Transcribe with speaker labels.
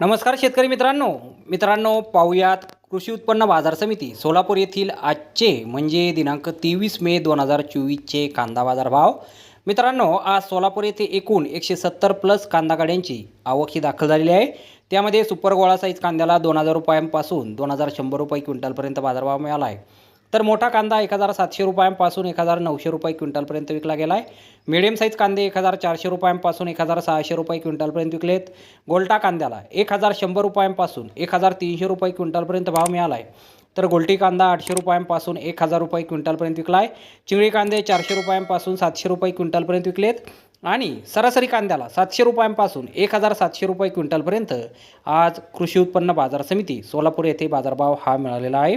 Speaker 1: नमस्कार शेतकरी मित्रांनो. मित्रांनो पाहुयात कृषी उत्पन्न बाजार समिती सोलापूर येथील आजचे म्हणजे दिनांक तेवीस मे दोन हजार चोवीसचे कांदा बाजार भाव मित्रांनो आज सोलापूर येथे एकूण एकशे सत्तर प्लस कांदा गाड्यांची आवक ही दाखल झालेली आहे. त्यामध्ये सुपर गोळा साईज कांद्याला दोन हजार रुपयांपासून दोन हजार शंभर रुपये क्विंटलपर्यंत बाजारभाव मिळाला आहे. तर मोठा कांदा एक हजार सातशे रुपयांपासून एक हजार नऊशे रुपये क्विंटलपर्यंत विकला गेला आहे मिडियम साईज कांदे एक हजार चारशे रुपयांपासून एक हजार सहाशे रुपये क्विंटलपर्यंत विकलेत. गोल्टा कांद्याला एक हजार शंभर रुपयांपासून एक हजार तीनशे रुपये क्विंटलपर्यंत भाव मिळाला आहे तर गोलटी कांदा आठशे रुपयांपासून एक हजार रुपये क्विंटलपर्यंत विकला आहे चिंगळी कांदे चारशे रुपयांपासून सातशे रुपये क्विंटलपर्यंत विकलेत. आणि सरासरी कांद्याला सातशे रुपयांपासून एक हजार सातशे रुपये क्विंटलपर्यंत आज कृषी उत्पन्न बाजार समिती सोलापूर येथे बाजारभाव हा मिळालेला आहे.